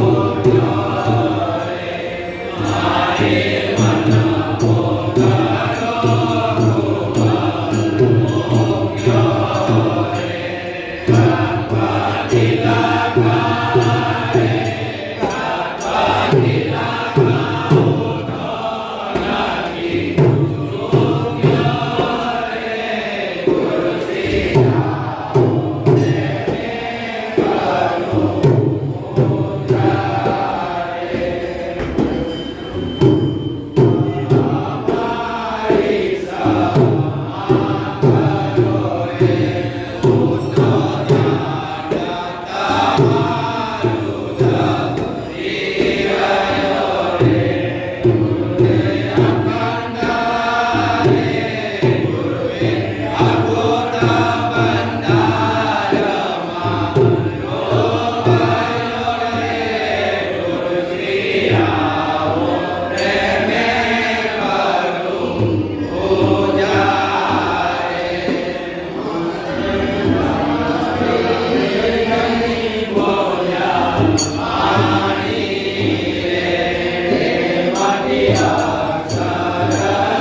glória.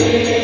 Amém.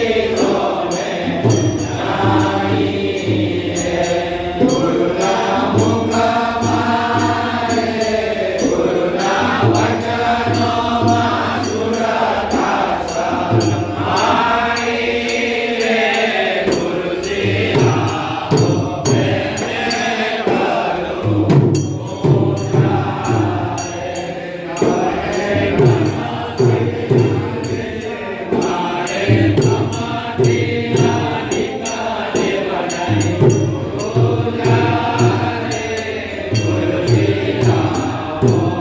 Oh.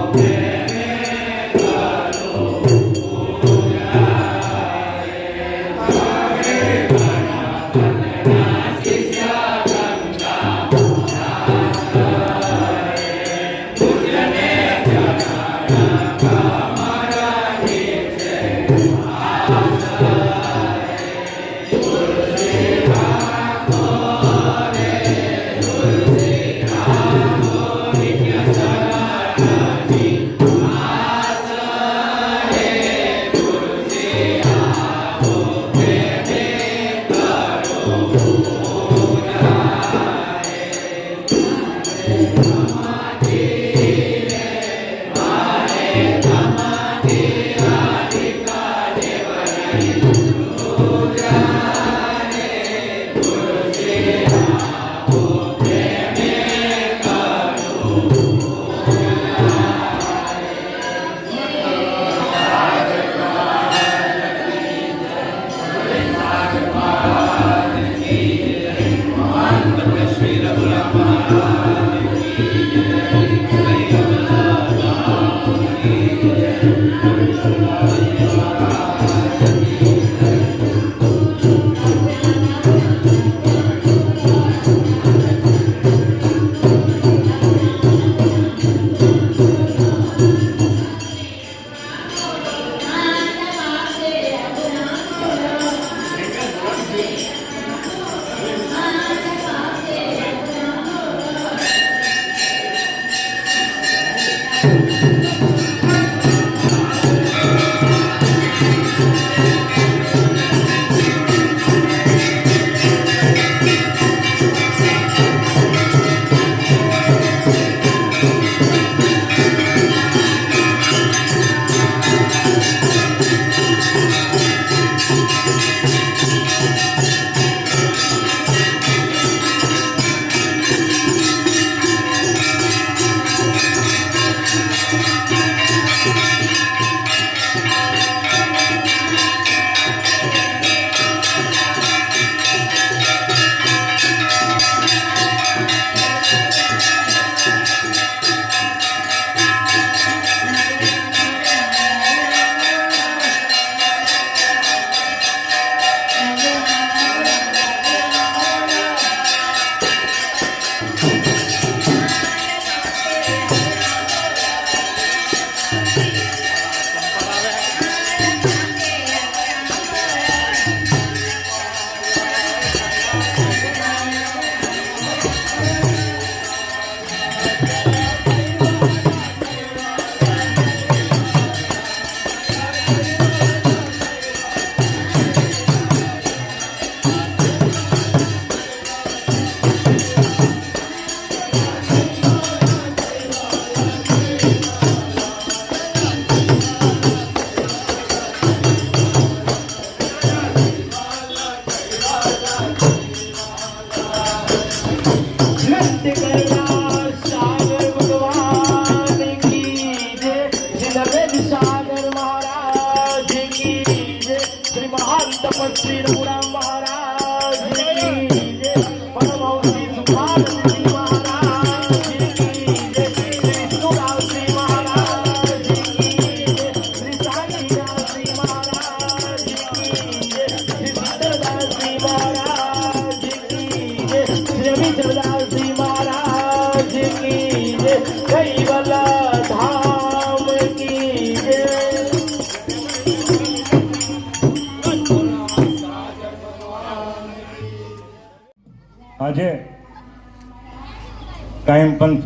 કાયમપંથ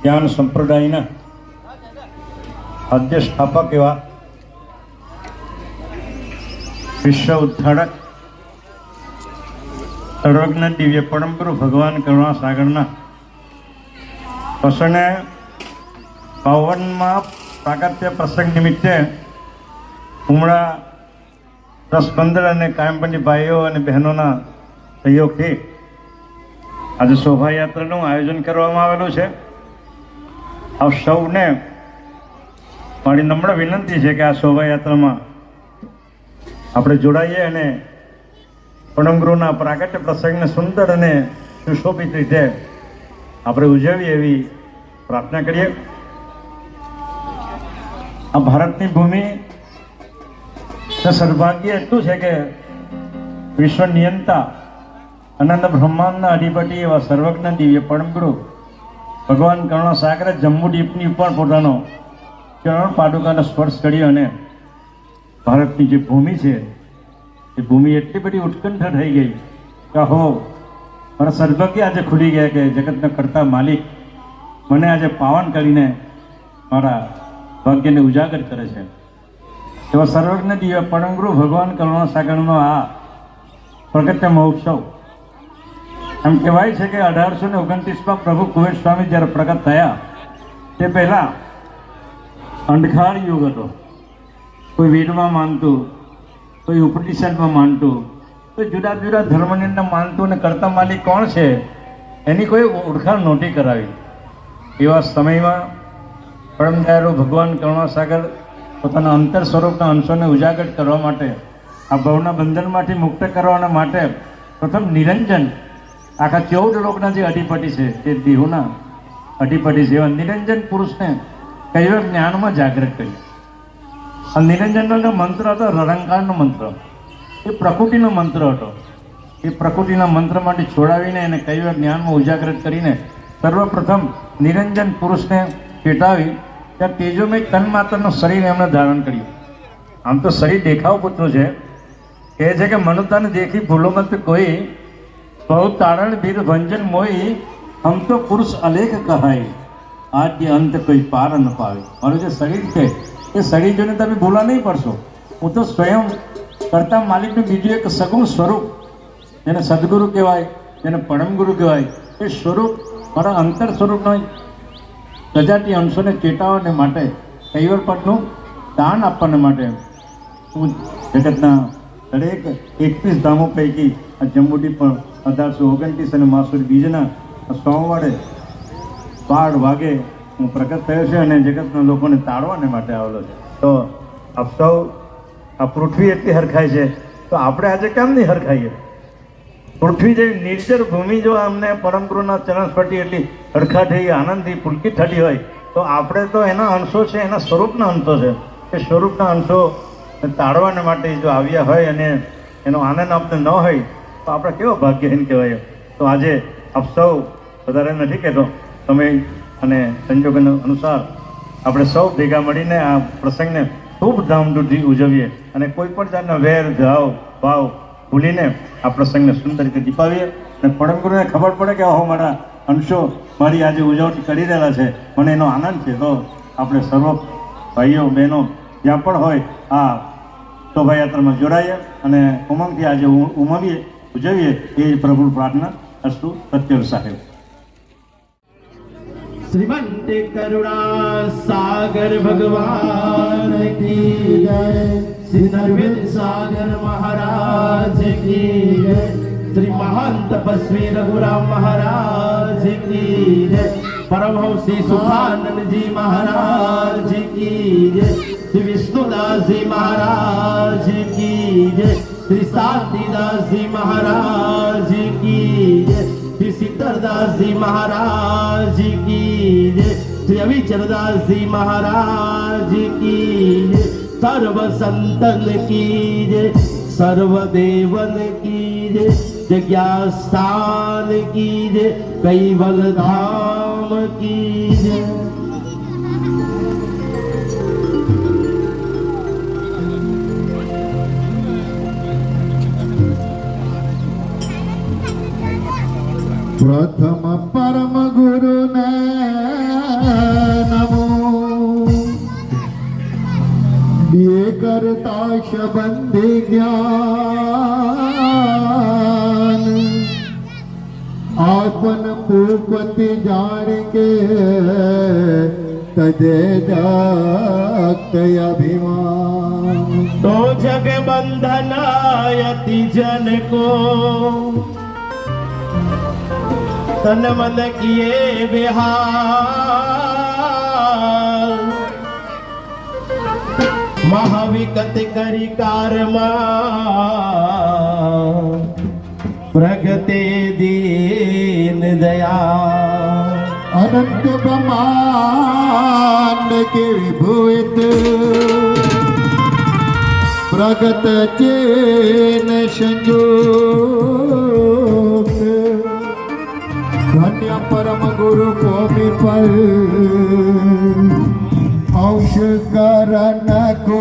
જ્ઞાન સંપ્રદાયના આદ્ય સ્થાપક એવા વિશ્વ ઉદ્ધારક સર્વજ્ઞ દિવ્ય પરમગુરુ ભગવાન કરુણા સાગરના પ્રસંગે બાવનમાં પ્રાગત્ય પ્રસંગ નિમિત્તે ઉમળા દસ પંદર અને કાયમપંથી ભાઈઓ અને બહેનોના સહયોગથી આજે શોભાયાત્રાનું આયોજન કરવામાં આવેલું છે. આપ સૌને મારી નમ્ર વિનંતી છે કે આ શોભાયાત્રામાં આપણે જોડાઈએ અને પણમગૃહના પ્રાગટ્ય પ્રસંગને સુંદર અને સુશોભિત રીતે આપણે ઉજવીએ એવી પ્રાર્થના કરીએ. આ ભારતની ભૂમિ સદભાગ્ય એટલું છે કે વિશ્વ નિયંતા અનંત બ્રહ્માંડના અધિપતિ એવા સર્વજ્ઞ દિવ્ય પરમગુરુ. ભગવાન કર્ણ સાગરે જમ્મુ દ્વીપની ઉપર પોતાનો ચરણ પાદુકાનો સ્પર્શ કર્યો અને ભારતની જે ભૂમિ છે, એ ભૂમિ એટલી બધી ઉત્કંઠ થઈ ગઈ કે હો મારા સદભાગ્ય આજે ખુલી ગયા કે જગતના કરતા માલિક મને આજે પાવન કરીને મારા ભાગ્યને ઉજાગર કરે છે. એવા સર્વજ્ઞ દિવ્ય પરમગુરુ ભગવાન કરુણા સાગરનો આ પ્રગત્ય મહોત્સવ એમ કહેવાય છે કે અઢારસો ને ઓગણત્રીસમાં પ્રભુ કુવેર સ્વામી જ્યારે પ્રગટ થયા, તે પહેલા અંધકાર યુગ હતો. કોઈ વેદમાં માનતું, કોઈ ઉપનિષદમાં માનતું, કોઈ જુદા જુદા ધર્મની અંદર માનતું અને કરતા માલિક કોણ છે, એની કોઈ ઓળખાણ નહોતી કરાવી. એવા સમયમાં પરમ ભગવાન કરુણાસાગર પોતાના અંતર સ્વરૂપના અંશોને ઉજાગર કરવા માટે આ ભવના બંધનમાંથી મુક્ત કરવાના માટે પ્રથમ નિરંજન આખા ચૌદ લોકના જે અઢીપટી છે, તે દેહોના અઢીપટી એવા નિરંજન પુરુષને કૈવર જ્ઞાનમાં જાગૃત કર્યું. આ નિરંજનનો મંત્ર હતો, રણંકારનો મંત્ર. એ પ્રકૃતિનો મંત્ર હતો. એ પ્રકૃતિના મંત્ર માટે છોડાવીને એને કૈવર જ્ઞાનમાં ઉજાગૃત કરીને સર્વપ્રથમ નિરંજન પુરુષને પેટાવી ત્યાં તેજોમય તન્માત્રનું શરીર એમણે ધારણ કર્યું. આમ તો શરીર દેખાવ પૂરતું છે. કહે છે કે, મનુતાને દેખી ભૂલો મત કોઈ બહુ તારણ બીર ભંજન મોય હમ તો પુરુષ અલેખ કહાય આદ્ય અંત કોઈ પાર ન પાવે મારું જે શરીર છે એ શરીર જોઈને તમે ભૂલા નહીં પડશો હું તો સ્વયં કરતા માલિકનું બીજું એક સગુણ સ્વરૂપ જેને સદગુરુ કહેવાય જેને પરમ ગુરુ કહેવાય એ સ્વરૂપ મારા અંતર સ્વરૂપનો પ્રજાતિ અંશોને ચેતાવવાને માટે કૈવર પરનું દાન આપવાને માટે હું જગતના દરેક એકવીસ ધામો પૈકી આ જંબુટી પણ અઢારસો ઓગણત્રીસ અને માસુર બીજના સોમવારે બાર વાગે હું પ્રગટ થયો છે અને જગતના લોકોને તાળવાને માટે આવેલો છે. તો આપ સૌ આ પૃથ્વી એટલી હરખાય છે. તો આપણે આજે કેમ નહીં હરખાઈએ? પૃથ્વી જેવી નિર્જર ભૂમિ જો અમને પરમ ગુરુના ચરણ સ્પટી એટલી હરખા થઈ, આનંદથી પુલકિત થતી હોય, તો આપણે તો એના અંશો છે, એના સ્વરૂપના અંશો છે. એ સ્વરૂપના અંશો તાળવાને માટે જો આવ્યા હોય અને એનો આનંદ આપણે ન હોય તો આપણે કેવો ભાગ્યહીન કહેવાય? તો આજે આપ સૌ વધારે નથી કહેતો, તમે અને સંજોગોનો અનુસાર આપણે સૌ ભેગા મળીને આ પ્રસંગને ખૂબ ધામધૂમથી ઉજવીએ અને કોઈ પણ જાતના વેર ભાવ ભાવ ભૂલીને આ પ્રસંગને સુંદર રીતે દીપાવીએ. અને પરમ ખબર પડે કે અહો મારા અંશો મારી આજે ઉજવણી કરી રહેલા છે. મને એનો આનંદ છે. તો આપણે સર્વ ભાઈઓ, બહેનો જ્યાં પણ હોય આ શોભાયાત્રામાં જોડાઈએ અને ઉમંગથી આજે ઉ- ఉజవే ఏ ప్రభుడు ప్రార్థన అస్తు సత్యం श्रीमंत करुणा सागर भगवान की जय। श्री अरविंद सागर महाराज की जय। श्री महान तपस्वी रघुराम महाराज की जय। परमहंसी सुखानंद जी महाराज की जय। श्री विष्णुदास जी महाराज की जय। श्री शांतिदास जी महाराज की जय श्री सिद्धरदास जी महाराज की जय श्री अविचरदास जी महाराज की जय सर्व संतन की जय सर्व देवन की जय जग्या स्थान की जय कैवल धाम की जय પ્રથમ પરમ ગુરુ ને નમો. બે કરતા સંબંધી જ્ઞાન. આપન પૂપતિ જાણ કે તજે જગત અભિમાન. તો જગ બંધનાયતિ જન કો. तन मन किए बिहार महाविकत करी कारमा प्रगते दीन दया अनंत ब्रह्मांड के विभूत प्रगत चेन संजो પરમ ગુરુ કોમી પર અંશ કરણ કો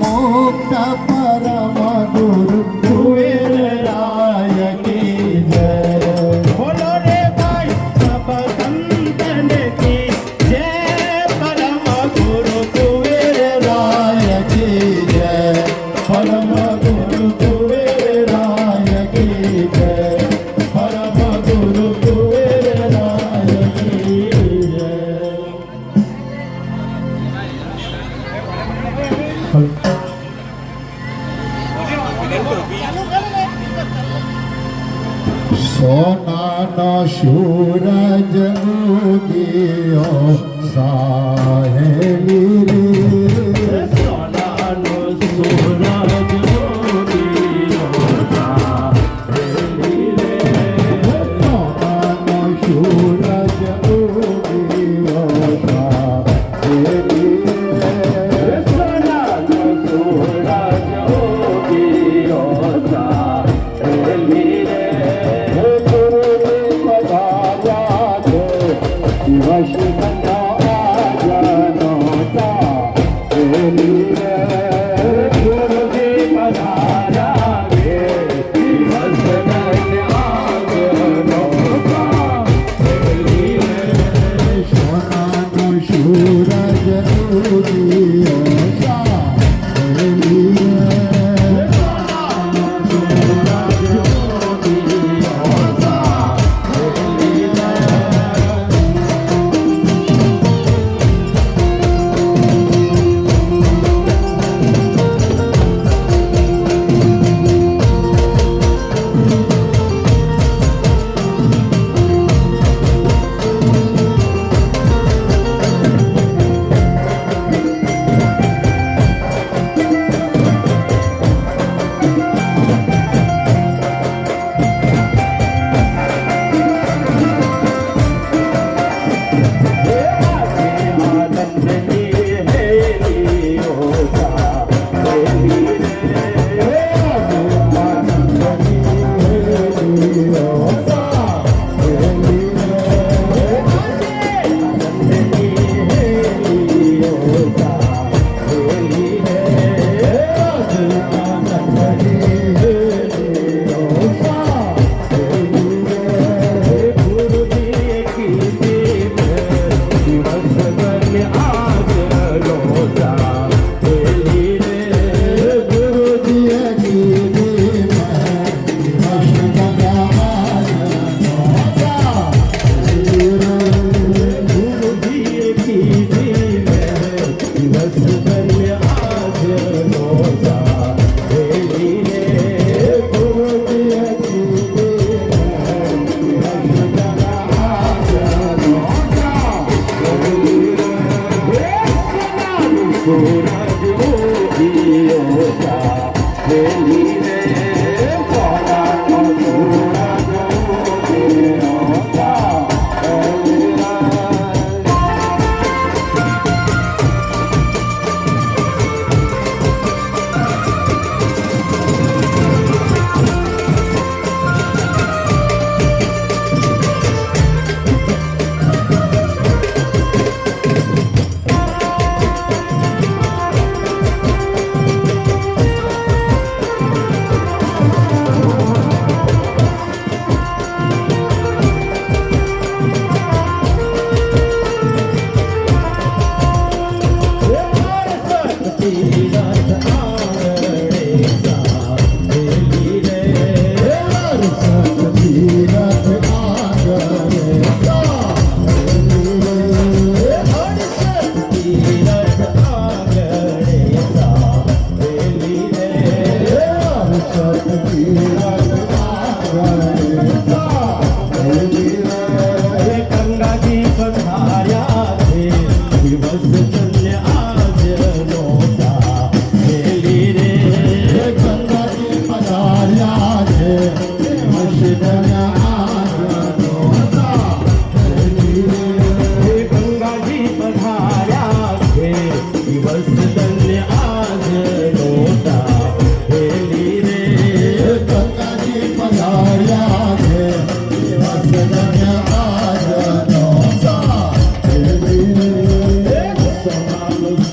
મુક્ત પરમ ગુરુ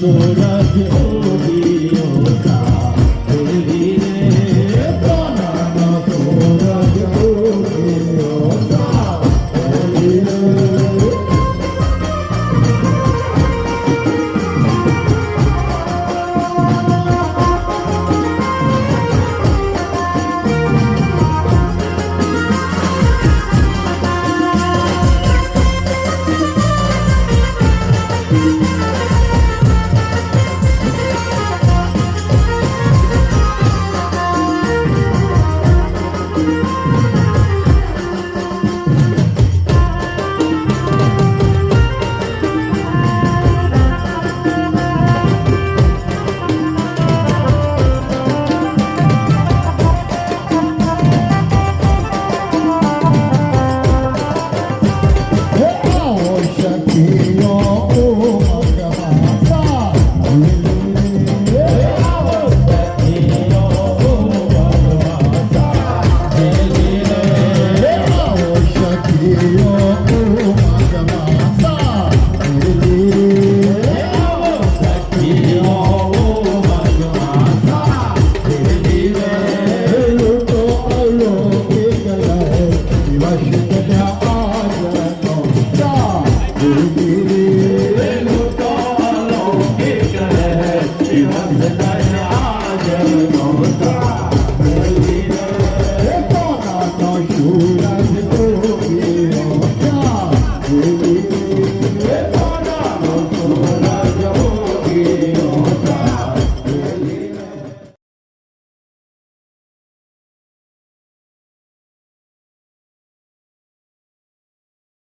Pastora